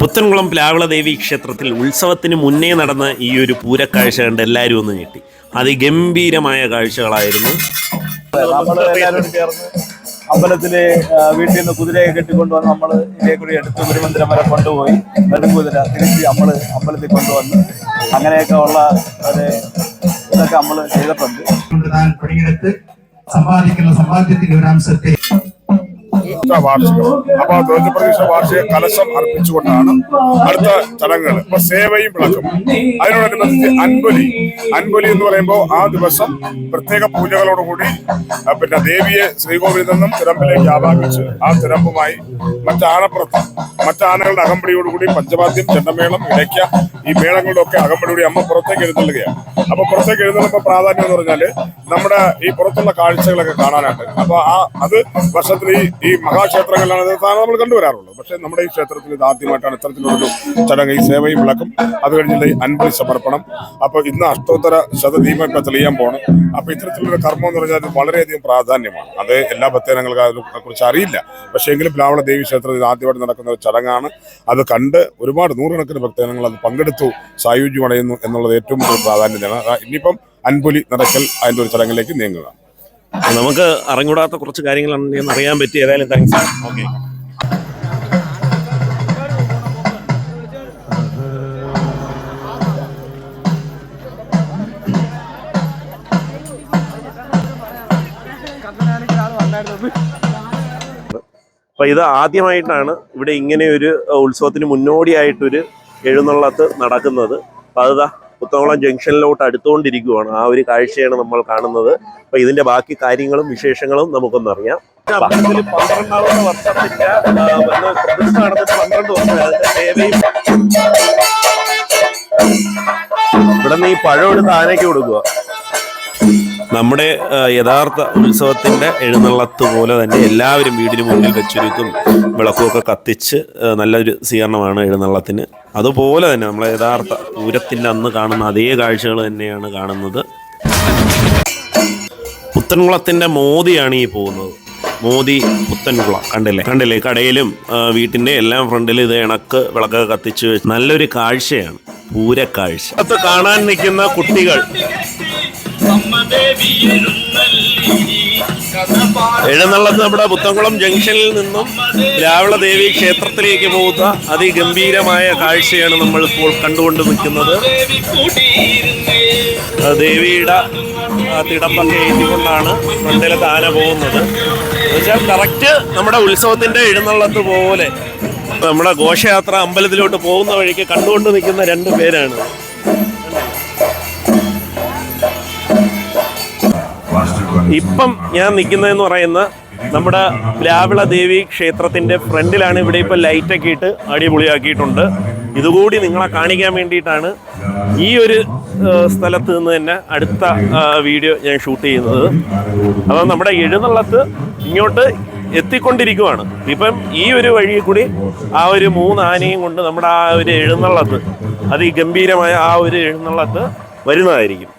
പുത്തൻകുളം പ്ലാവളദേവി ക്ഷേത്രത്തിൽ ഉത്സവത്തിന് മുന്നേ നടന്ന ഈ ഒരു പൂരക്കാഴ്ച കണ്ട് എല്ലാവരും ഒന്ന് ഞെട്ടി. അതിഗംഭീരമായ കാഴ്ചകളായിരുന്നു. നമ്മൾ എല്ലാവരും ചേർന്ന് അമ്പലത്തിൽ വീട്ടിൽ നിന്ന് കുതിരയെ കെട്ടിക്കൊണ്ടുവന്ന് നമ്മൾ ഇതേ കൂടി എടുത്ത് ഗുരുമന്ദിരം വരെ കൊണ്ടുപോയി. നെടുങ്കുതിര തിരിച്ച് നമ്മൾ അമ്പലത്തിൽ കൊണ്ടുവന്ന് അങ്ങനെയൊക്കെ ഉള്ള ഒരു ഇതൊക്കെ നമ്മൾ ചെയ്തിട്ടുണ്ട്. സമ്പാദിക്കുന്ന സമ്പാദ്യത്തിന്റെ ഒരു അംശത്തെ വാർഷികം. അപ്പൊ ആ ധ്വജപ്രതീക്ഷ വാർഷിക കലശം അർപ്പിച്ചുകൊണ്ടാണ് അടുത്ത ചടങ്ങുകൾ. ഇപ്പൊ സേവയും വിളക്കും. അതിനോടനുബന്ധിച്ച് അൻപൊലി. അൻപൊലി എന്ന് പറയുമ്പോൾ ആ ദിവസം പ്രത്യേക പൂജകളോടുകൂടി പിന്നെ ദേവിയെ ശ്രീകോവിലിൽ നിന്നും തിരമ്പിലേക്ക് ആവാഹിച്ച് ആ തിരമ്പുമായി മറ്റാനപ്പുറത്ത് മറ്റാനകളുടെ അകമ്പടിയോടുകൂടി പഞ്ചവാദ്യം ചെണ്ടമേളം ഇടയ്ക്ക ഈ മേളങ്ങളുടെ ഒക്കെ അകമ്പടിയോടി അമ്മ പുറത്തേക്ക് എഴുന്നള്ളുകയാണ്. അപ്പൊ പുറത്തേക്ക് എഴുന്നള്ളുമ്പോൾ പ്രാധാന്യം എന്ന് പറഞ്ഞാൽ നമ്മുടെ ഈ പുറത്തുള്ള കാഴ്ചകളൊക്കെ കാണാനായിട്ട്. അപ്പൊ ആ അത് വർഷത്തിൽ ഈ ഈ മഹാക്ഷേത്രങ്ങളിലാണ് ക്ഷേത്രങ്ങളിലാണ് സാധാരണ നമ്മൾ കണ്ടുവരാറുള്ളത് പക്ഷേ നമ്മുടെ ഈ ക്ഷേത്രത്തിൽ ഇത് ആദ്യമായിട്ടാണ് ഇത്തരത്തിലൊരു ചടങ്ങ്. ഈ സേവയും വിളക്കും അത് ഈ അൻപത് സമർപ്പണം. അപ്പോൾ ഇന്ന് അഷ്ടോത്തര ശതദീപം ഇപ്പൊ തെളിയാൻ പോകണം അപ്പോൾ ഇത്തരത്തിലുള്ള കർമ്മം എന്ന് പറഞ്ഞാൽ അത് വളരെയധികം പ്രാധാന്യമാണ്. അത് എല്ലാ ഭക്തജനങ്ങൾക്ക് അതിനെ കുറിച്ച് അറിയില്ല. പക്ഷേ എങ്കിലും പ്ലാവള ദേവി ക്ഷേത്രത്തിൽ ആദ്യമായിട്ട് നടക്കുന്ന ഒരു ചടങ്ങാണ്. അത് കണ്ട് ഒരുപാട് നൂറുകണക്കിന് ഭക്തജനങ്ങൾ അത് പങ്കെടുത്തു സായുജ്യമടയുന്നു എന്നുള്ളത് ഏറ്റവും കൂടുതൽ പ്രാധാന്യമാണ് ഇനിയിപ്പം അൻപൊലി നടക്കൽ അതിന്റെ ഒരു ചടങ്ങിലേക്ക് നീങ്ങുക. നമുക്ക് അറിഞ്ഞൂടാത്ത കുറച്ച് കാര്യങ്ങളാണെന്ന് അറിയാൻ പറ്റി ഏതായാലും താങ്ക്സ് ഓക്കെ അപ്പൊ ഇത് ആദ്യമായിട്ടാണ് ഇവിടെ ഇങ്ങനെ ഒരു ഉത്സവത്തിന് മുന്നോടിയായിട്ടൊരു എഴുന്നള്ളത്ത് നടക്കുന്നത്. അപ്പൊ പുത്തകുളം ജംഗ്ഷനിലോട്ട് അടുത്തുകൊണ്ടിരിക്കുകയാണ് ആ ഒരു കാഴ്ചയാണ് നമ്മൾ കാണുന്നത്. അപ്പൊ ഇതിന്റെ ബാക്കി കാര്യങ്ങളും വിശേഷങ്ങളും നമുക്കൊന്നറിയാം അറിയാം. വർഷത്തിന്റെ പന്ത്രണ്ട് സേവയും ഇവിടെ നിന്ന് ഈ പഴം എടുത്ത് ആനയ്ക്ക് കൊടുക്കുക നമ്മുടെ യഥാർത്ഥ ഉത്സവത്തിന്റെ എഴുന്നള്ളത്ത് പോലെ തന്നെ എല്ലാവരും വീടിന് മുന്നിൽ വെച്ചൊരുക്കും വിളക്കുമൊക്കെ കത്തിച്ച് നല്ലൊരു സ്വീകരണമാണ് എഴുന്നള്ളത്തിന്. അതുപോലെ തന്നെ നമ്മളെ യഥാർത്ഥ പൂരത്തിന്റെ അന്ന് കാണുന്ന അതേ കാഴ്ചകൾ തന്നെയാണ് കാണുന്നത്. പുത്തൻകുളത്തിന്റെ മോദിയാണ് ഈ പോകുന്നത്. മോദി പുത്തൻകുള. കണ്ടില്ലേ? കണ്ടില്ലേ? കടയിലും വീട്ടിന്റെ എല്ലാം ഫ്രണ്ടിൽ ഇത് ഇണക്ക് വിളക്കൊക്കെ കത്തിച്ച് നല്ലൊരു കാഴ്ചയാണ്. പൂരക്കാഴ്ച. അത് കാണാൻ നിൽക്കുന്ന കുട്ടികൾ. എഴുന്നള്ളത്ത് നമ്മുടെ പുത്തംകുളം ജംഗ്ഷനിൽ നിന്നും രാവള ദേവി ക്ഷേത്രത്തിലേക്ക് പോകുന്ന അതിഗംഭീരമായ കാഴ്ചയാണ് നമ്മൾ ഇപ്പോൾ കണ്ടുകൊണ്ട് നിൽക്കുന്നത്. ദേവിയുടെ ആ എഴുതിക്കൊണ്ടാണ് ഫ്രണ്ടിലെ താന പോകുന്നത്. എന്നുവെച്ചാൽ കറക്റ്റ് നമ്മുടെ ഉത്സവത്തിന്റെ എഴുന്നള്ളത്ത് പോലെ നമ്മുടെ ഘോഷയാത്ര അമ്പലത്തിലോട്ട് പോകുന്ന വഴിക്ക് കണ്ടുകൊണ്ട് നിൽക്കുന്ന രണ്ട് പേരാണ്. ഇപ്പം ഞാൻ നിൽക്കുന്നതെന്ന് പറയുന്ന നമ്മുടെ പ്ലാവിള ദേവി ക്ഷേത്രത്തിന്റെ ഫ്രണ്ടിലാണ് ഇവിടെ ഇപ്പം ലൈറ്റൊക്കെ ഇട്ട് അടിപൊളിയാക്കിയിട്ടുണ്ട്. ഇതുകൂടി നിങ്ങളെ കാണിക്കാൻ വേണ്ടിയിട്ടാണ് ഈ ഒരു സ്ഥലത്ത് നിന്ന് തന്നെ അടുത്ത വീഡിയോ ഞാൻ ഷൂട്ട് ചെയ്യുന്നത്. അപ്പോൾ നമ്മുടെ എഴുന്നള്ളത്ത് ഇങ്ങോട്ട് എത്തിക്കൊണ്ടിരിക്കുവാണ്. ഇപ്പം ഈ ഒരു വഴി കൂടി ആ ഒരു മൂന്ന് ആനയും കൊണ്ട് നമ്മുടെ ആ ഒരു എഴുന്നള്ളത്ത് അതിഗംഭീരമായ ആ ഒരു എഴുന്നള്ളത്ത് വരുന്നതായിരിക്കും.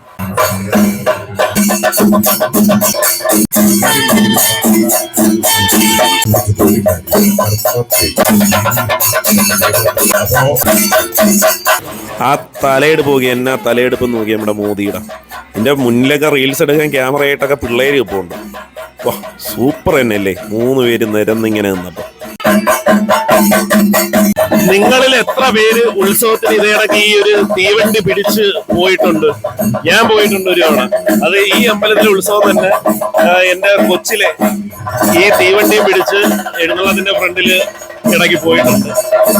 ആ തലയെടുപ്പ് നോക്കി എന്നാ തലയെടുപ്പ് നോക്കി നമ്മുടെ മോദിയുടെ. എന്റെ മുന്നിലൊക്കെ റീൽസ് എടുക്കാൻ ക്യാമറയായിട്ടൊക്കെ പിള്ളേര് ഇപ്പോണ്ട് വാ സൂപ്പർ തന്നെയല്ലേ? മൂന്ന് പേര് നിരന്നിങ്ങനെ നിന്നപ്പോ. നിങ്ങളിൽ എത്ര പേര് ഉത്സവത്തിന് ഇതേടക്ക് ഈ ഒരു തീവണ്ടി പിടിച്ച് പോയിട്ടുണ്ട്? ഞാൻ പോയിട്ടുണ്ട് ഒരു തവണ. അത് ഈ അമ്പലത്തിലെ ഉത്സവം തന്നെ എന്റെ കൊച്ചിലെ ഈ തീവണ്ടിയും പിടിച്ച് എഴുന്നള്ളത്തിന്റെ ഫ്രണ്ടിൽ ഇടയ്ക്ക് പോയിട്ടുണ്ട്.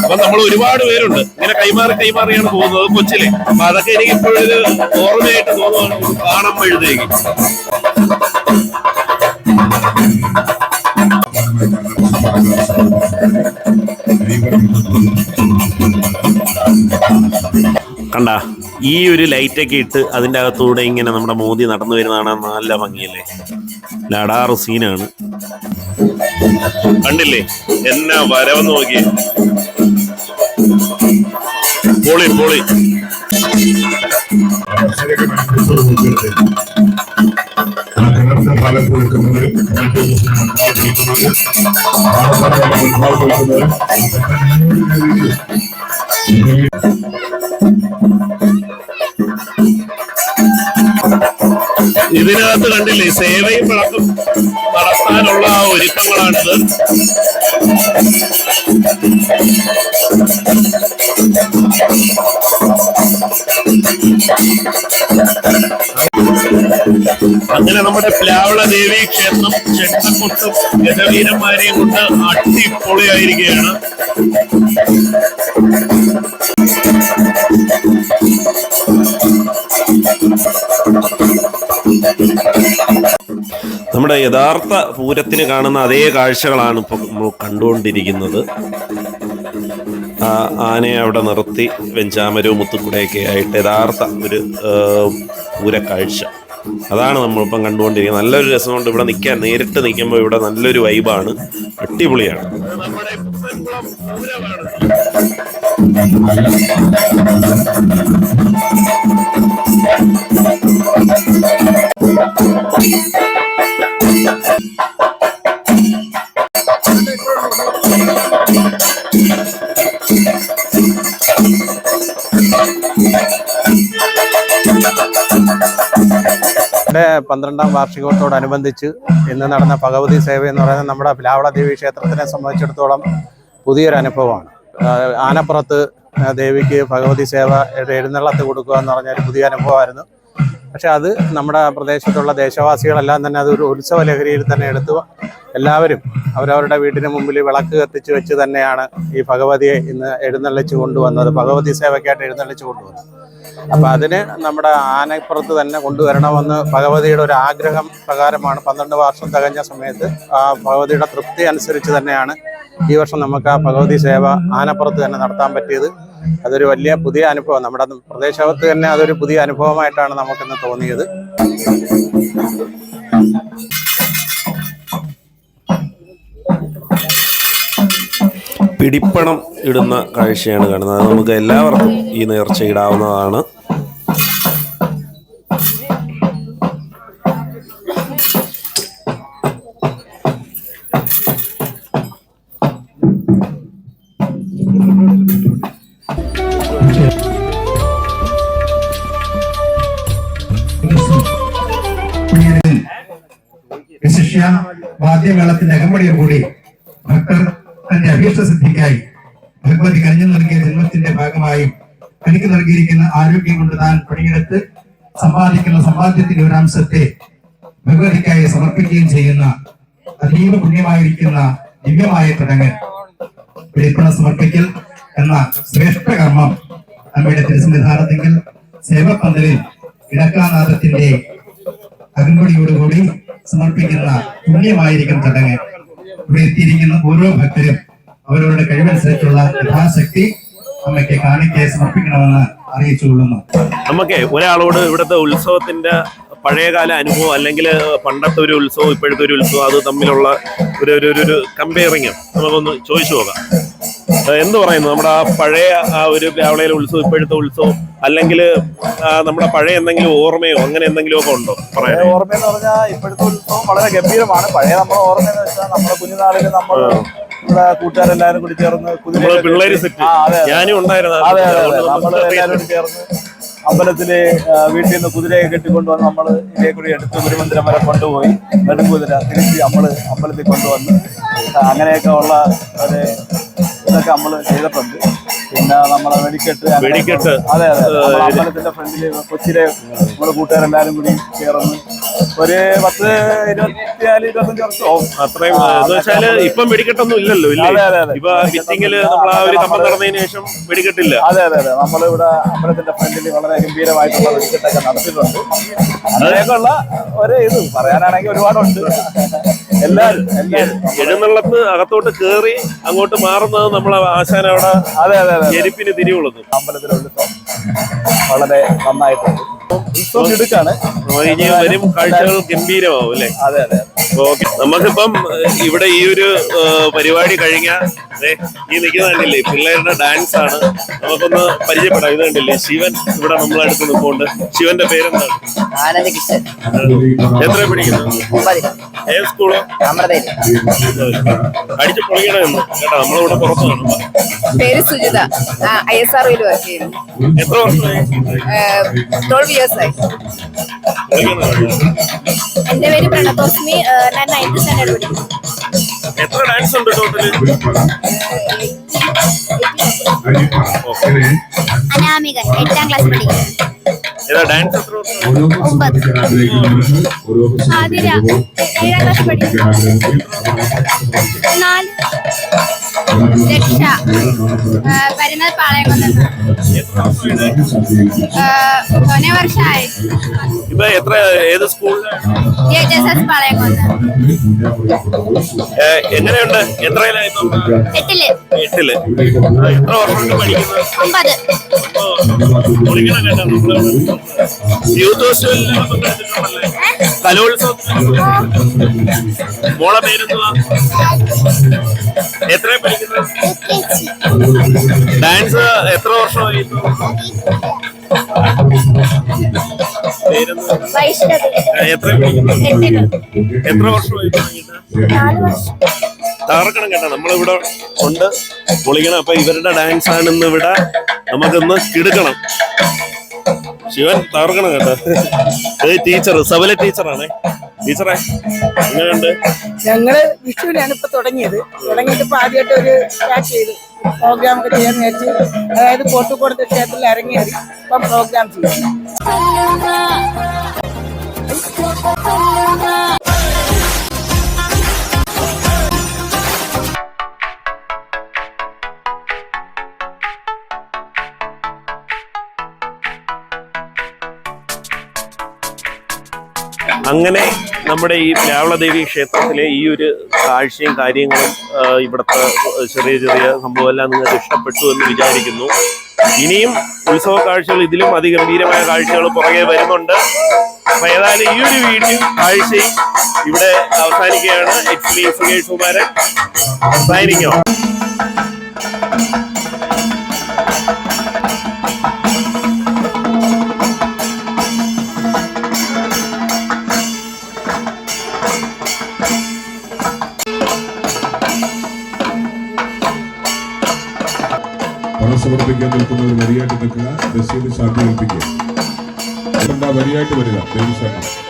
അപ്പൊ നമ്മൾ ഒരുപാട് പേരുണ്ട്. ഇങ്ങനെ കൈമാറി കൈമാറിയാണ് പോകുന്നത്. കൊച്ചിലെ. അപ്പൊ അതൊക്കെ എനിക്ക് ഇപ്പോഴൊരു ഓർമ്മയായിട്ട് തോന്നുവാണ്. കാണുമ്പോഴത്തേക്ക് കണ്ട ഈ ഒരു ലൈറ്റൊക്കെ ഇട്ട് അതിന്റെ അകത്തൂടെ ഇങ്ങനെ നമ്മുടെ മോദി നടന്നു വരുന്നതാണ് നല്ല ഭംഗിയല്ലേ? ലടാറ് സീനാണ് കണ്ടില്ലേ? എന്നാ വരവെന്ന് നോക്കി. പോളി പൊളി. മുസ്ലിം ഇതിനകത്ത് കണ്ടില്ലേ സേവയും വിളക്കും നടത്താനുള്ള ഒരുക്കങ്ങളാണിത് Thank you. അങ്ങനെ നമ്മുടെ പ്ലാവള ദേവി ക്ഷേത്രം ചെണ്ടക്കൊട്ടും ഗജവീരന്മാരെയും കൊണ്ട് അടിപൊളിയായിരിക്കുകയാണ്. നമ്മുടെ യഥാർത്ഥ പൂരത്തിന് കാണുന്ന അതേ കാഴ്ചകളാണ് ഇപ്പോൾ നമ്മൾ കണ്ടുകൊണ്ടിരിക്കുന്നത്. ആ ആനയെ അവിടെ നിർത്തി വെഞ്ചാമരവും മുത്തുക്കുടയൊക്കെ ആയിട്ട് യഥാർത്ഥ ഒരു പൂരക്കാഴ്ച. അതാണ് നമ്മളിപ്പം കണ്ടുകൊണ്ടിരിക്കുന്നത്. നല്ലൊരു രസമുണ്ട് ഇവിടെ നിൽക്കാൻ നേരിട്ട് നിൽക്കുമ്പോൾ ഇവിടെ നല്ലൊരു വൈബാണ്. അടിപൊളിയാണ്. ഇവിടെ പന്ത്രണ്ടാം വാർഷികത്തോടനുബന്ധിച്ച് ഇന്ന് നടന്ന ഭഗവതി സേവ എന്ന് പറയുന്നത് നമ്മുടെ പ്ലാവള ദേവി ക്ഷേത്രത്തിനെ സംബന്ധിച്ചിടത്തോളം പുതിയൊരു അനുഭവമാണ്. ആനപ്പുറത്ത് ദേവിക്ക് ഭഗവതി സേവ എഴുന്നള്ളത്ത് കൊടുക്കുക എന്ന് പറഞ്ഞൊരു പുതിയ അനുഭവമായിരുന്നു. പക്ഷെ അത് നമ്മുടെ പ്രദേശത്തുള്ള ദേശവാസികളെല്ലാം തന്നെ അതൊരു ഉത്സവ ലഹരിയിൽ തന്നെ എടുത്തു. എല്ലാവരും അവരവരുടെ വീടിന് മുമ്പിൽ വിളക്ക് കത്തിച്ച് വെച്ച് തന്നെയാണ് ഈ ഭഗവതിയെ ഇന്ന് എഴുന്നള്ളിച്ച് കൊണ്ടുവന്നത്. ഭഗവതി സേവയ്ക്കായിട്ട് എഴുന്നള്ളിച്ച് കൊണ്ടുവന്നത്. അപ്പൊ അതിന് നമ്മുടെ ആനപ്പുറത്ത് തന്നെ കൊണ്ടുവരണമെന്ന് ഭഗവതിയുടെ ഒരു ആഗ്രഹം പ്രകാരമാണ്. പന്ത്രണ്ട് വർഷം തികഞ്ഞ സമയത്ത് ആ ഭഗവതിയുടെ തൃപ്തി അനുസരിച്ച് തന്നെയാണ് ഈ വർഷം നമുക്ക് ആ ഭഗവതി സേവ ആനപ്പുറത്ത് തന്നെ നടത്താൻ പറ്റിയത്. അതൊരു വലിയ പുതിയ അനുഭവം. നമ്മുടെ പ്രദേശത്ത് തന്നെ അതൊരു പുതിയ അനുഭവമായിട്ടാണ് നമുക്കിന്ന് തോന്നിയത്. പിടിപ്പണം ഇടുന്ന കാഴ്ചയാണ് കാണുന്നത്. നമുക്ക് എല്ലാവർക്കും ഈ നേർച്ച ഇടാവുന്നതാണ് വാദ്യമേളത്തിന്റെ കൂടി ഭക്തർ തന്റെ അഭീഷ്ട സിദ്ധിക്കായി. ഭഗവതി കനിഞ്ഞു നൽകിയ ജന്മത്തിന്റെ ഭാഗമായി തനിക്ക് നൽകിയിരിക്കുന്ന ആരോഗ്യം കൊണ്ട് താൻ പണിയെടുത്ത് സമ്പാദിക്കുന്ന സമ്പാദ്യത്തിന്റെ ഒരംശത്തെ ഭഗവതിക്കായി സമർപ്പിക്കുകയും ചെയ്യുന്ന അതീവ പുണ്യമായിരിക്കുന്ന ദിവ്യമായ ചടങ്ങ് വെളിപ്പണ സമർപ്പിക്കൽ എന്ന ശ്രേഷ്ഠ കർമ്മം അമ്മയുടെ തിരുസന്നിധാനത്തെങ്കിൽ സേവപ്പന്തലിൽ ഇടക്കാനാഥത്തിന്റെ അകമ്പടിയോടുകൂടി സമർപ്പിക്കുന്ന പുണ്യമായിരിക്കും ചടങ്ങ് എത്തിയിരിക്കുന്ന ഓരോ ഭക്തരും അവരവരുടെ കഴിവനുസരിച്ചുള്ള യഥാശക്തി അമ്മയ്ക്ക് കാണിക്കെ സമർപ്പിക്കണമെന്ന് അറിയിച്ചുകൊള്ളുന്നു. നമുക്ക് ഒരാളോട് ഇവിടുത്തെ ഉത്സവത്തിന്റെ പഴയകാല അനുഭവം അല്ലെങ്കിൽ പണ്ടത്തെ ഒരു ഉത്സവം ഇപ്പോഴത്തെ ഒരു ഉത്സവം അത് തമ്മിലുള്ള ഒരു ഒരു ഒരു- കമ്പയറിങ്. നമുക്കൊന്ന് ചോദിച്ചു നോക്കാം. എന്ത് പറയുന്നു? നമ്മുടെ ആ പഴയ ആ ഒരു രാവിലെ ഉത്സവം ഇപ്പോഴത്തെ ഉത്സവം അല്ലെങ്കിൽ നമ്മുടെ പഴയ എന്തെങ്കിലും ഓർമ്മയോ അങ്ങനെ എന്തെങ്കിലും ഒക്കെ ഉണ്ടോ? പറയാൻ. ഓർമ്മ എന്ന് പറഞ്ഞാൽ ഇപ്പോഴത്തെ ഉത്സവം വളരെ ഗംഭീരമാണ്. പഴയ നമ്മുടെ ഓർമ്മ എന്ന് വെച്ചാൽ നമ്മുടെ കുഞ്ഞുനാളിൽ നമ്മൾ നമ്മുടെ കൂട്ടുകാരെല്ലാരും കൂടി ചേർന്ന് പിള്ളേര്. ഞാനും ഉണ്ടായിരുന്നു നമ്മൾ എല്ലാവരും ചേർന്ന് അമ്പലത്തിൽ വീട്ടിൽ നിന്ന് കുതിരയെ കെട്ടിക്കൊണ്ടുവന്ന് നമ്മൾ ഇതേ കൂടി എടുത്ത് ഗുരുമന്ദിരം വരെ കൊണ്ടുപോയി. നെടുങ്കുതിര തിരിച്ച് നമ്മൾ അമ്പലത്തിൽ കൊണ്ടുവന്ന് അങ്ങനെയൊക്കെ ഉള്ള ഒരു ഇതൊക്കെ നമ്മൾ ചെയ്തിട്ടുണ്ട്. പിന്നെ നമ്മളെ വെടിക്കെട്ട് വെടിക്കെട്ട്. അതെ അതെ അമ്പലത്തിന്റെ ഫ്രണ്ടിൽ കൊച്ചിയിലെ നമ്മുടെ കൂട്ടുകാരെല്ലാരും കൂടി ചേർന്ന് ഒരു പത്ത് ഇരുപത്തിനാല് ഇരുപത്തഞ്ച് വർഷം ആവും. അത്രയും എന്ന് വെച്ചാൽ ഇപ്പം വെടിക്കെട്ടൊന്നും ഇല്ലല്ലോ ഇല്ലേ. ഇപ്പൊ ഫിറ്റിങ്ങിൽ നമ്മൾ ആ ഒരു കമ്പം നടന്നതിന് ശേഷം വെടിക്കെട്ടില്ല. അതെ അതെ അതെ. നമ്മൾ നമ്മളിവിടെ അമ്പലത്തിന്റെ ഫ്രണ്ടിൽ വളരെ ഗംഭീരമായിട്ടുള്ള വെടിക്കെട്ടൊക്കെ നടത്തിയിട്ടുണ്ട്. അങ്ങനെയൊക്കെയുള്ള ഒരു ഇത് പറയാനാണെങ്കിൽ ഒരുപാടുണ്ട്. എല്ലാരും എല്ലാരും എഴുന്നള്ളത്ത് അകത്തോട്ട് കേറി അങ്ങോട്ട് മാറുന്നത് നമ്മൾ ആശാൻ അവിടെ അതെ അതെ അതെ എരിപ്പിന് തിരിവുള്ളത്. അമ്പലത്തിലുള്ള വളരെ നന്നായിട്ടുണ്ട്. ഉത്സവം ഇനി വരും കാഴ്ചകൾ ഗംഭീരമാവും അല്ലേ? അതെ അതെ ഓക്കെ. നമുക്കിപ്പം ഇവിടെ ഈ ഒരു പരിപാടി കഴിഞ്ഞ ഈ നിൽക്കുന്ന കണ്ടില്ലേ പിള്ളേരുടെ ഡാൻസ് ആണ്. നമുക്കൊന്ന് പരിചയപ്പെടാം. ഇത് കണ്ടില്ലേ ശിവൻ ഇവിടെ നമ്മളടുത്ത് നിൽപ്പുണ്ട്. ശിവന്റെ പേരെന്താണ്? എത്ര പിടിക്കുന്നു ഏത് സ്കൂൾ അടിച്ചു പൊളിക്കണമെന്ന് കേട്ടോ നമ്മളിവിടെ പുറത്തു കാണുമ്പോ പേര് Sujitha. I S R work ചെയ്യുന്നു. എത്ര വർഷമായി? ഇയേഴ്സ് ആയി. എന്റെ പേര് പ്രണതോസ്മി ഞാൻ നയൻത് സ്റ്റാൻഡേർഡ് പഠിക്കുന്നു. എത്ര ഡാൻസ് ഉണ്ട് ടോട്ടൽ അനാമിക എട്ടാം ക്ലാസ് പഠിക്കുന്നു. ഏതാ ഡാൻസ് എത്ര വർഷം? ആതിര ഏഴാം ക്ലാസ് പഠിക്കുന്നു. നാല്. രക്ഷ വരുന്നത് പാളയംകുന്ന് ഒന്നേ വർഷമായി. ഇപ്പൊ എത്ര ഏത് സ്കൂളിലാണ് പാളയംകുന്ന് എങ്ങനെയുണ്ട്? എത്രയിലായി ഇപ്പം? എട്ടിൽ. എട്ടിൽ എത്ര വർഷം പഠിക്കുന്നത് ഒമ്പത്. യൂത്ത് പങ്കെടുത്തിട്ടുണ്ടല്ലേ കലോത്സവത്തിന് മോളെ പേരെന്തുവാ? എത്ര പഠിക്കുന്നത്? ഡാൻസ് എത്ര വർഷമായി? എത്ര എത്ര വർഷമായി തകർക്കണം കേട്ടോ. നമ്മളിവിടെ ഉണ്ട്. പൊളിക്കണം. അപ്പൊ ഇവരുടെ ഡാൻസ് ആണ് ഇന്ന് ഇവിടെ നമുക്കിന്ന് കിടുക്കണം. ശിവൻ തകർക്കണം കേട്ടോ. ഏയ് ടീച്ചർ സബല ടീച്ചറാണ് ടീച്ചറെ എങ്ങനെയുണ്ട്? ഞങ്ങൾ വിഷുവിനാണ് ഇപ്പൊ തുടങ്ങിയത്. തുടങ്ങിയിട്ട് ആദ്യമായിട്ട് ഒരു ചെയ്തു. പ്രോഗ്രാം ഒക്കെ ചെയ്യാൻ വിചാരിച്ച് അതായത് കോട്ടുകോടത്തെ ക്ഷേത്രത്തിൽ ഇറങ്ങിയത് ഇപ്പം പ്രോഗ്രാം ചെയ്യും അങ്ങനെ നമ്മുടെ ഈ രാവളദേവി ക്ഷേത്രത്തിലെ ഈ ഒരു കാഴ്ചയും കാര്യങ്ങളും ഇവിടുത്തെ ചെറിയ ചെറിയ സംഭവമെല്ലാം നിങ്ങൾക്ക് ഇഷ്ടപ്പെട്ടു എന്ന് വിചാരിക്കുന്നു. ഇനിയും ഉത്സവ കാഴ്ചകൾ ഇതിലും അതിഗംഭീരമായ കാഴ്ചകൾ പുറകെ വരുന്നുണ്ട്. അപ്പൊ ഏതായാലും ഈ ഒരു വീഡിയോ കാഴ്ചയും ഇവിടെ അവസാനിക്കുകയാണ്. എച്ച് സുമാരൻ സുകേഷ് സമർപ്പിക്കാൻ നിൽക്കുന്നവർ വരിയായിട്ട് നിൽക്കുക. രസീത് സാധ്യത ഏൽപ്പിക്കുക വരിയായിട്ട് വരിക. ദേവസ്വം